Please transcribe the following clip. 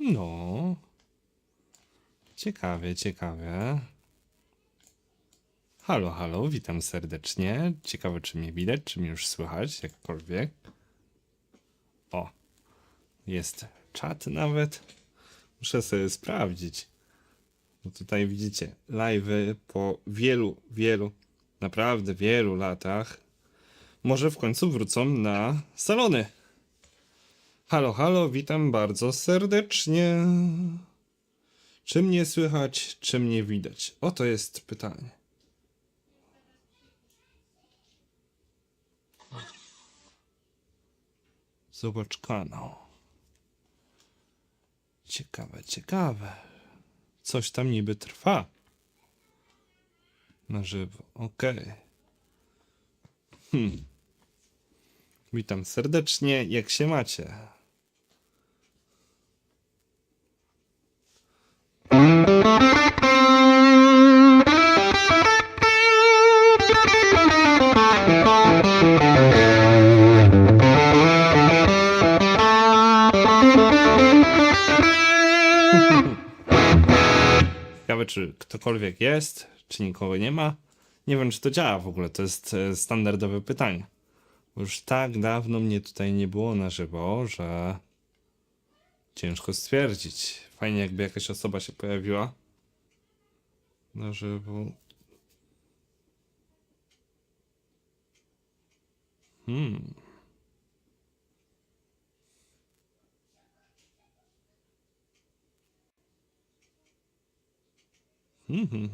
No. Ciekawie, ciekawie. Halo, halo, witam serdecznie. Ciekawe, czy mnie widać, czy mnie już słychać, jakkolwiek. O, jest czat nawet. Muszę sobie sprawdzić. Bo tutaj widzicie, live'y po wielu, wielu, naprawdę wielu latach może w końcu wrócą na salony. Halo, halo, witam bardzo serdecznie. Czy mnie słychać, czy mnie widać? Oto jest pytanie. Zobacz kanał. Ciekawe, ciekawe. Coś tam niby trwa. Na żywo. Okej. Hmm. Witam serdecznie. Jak się macie? Ciekawe, czy ktokolwiek jest, czy nikogo nie ma. Nie wiem, czy to działa w ogóle. To jest e, standardowe pytanie. Już tak dawno mnie tutaj nie było na żywo, że ciężko stwierdzić. Fajnie, jakby jakaś osoba się pojawiła na żywo. Hmm. Hmm, hmm,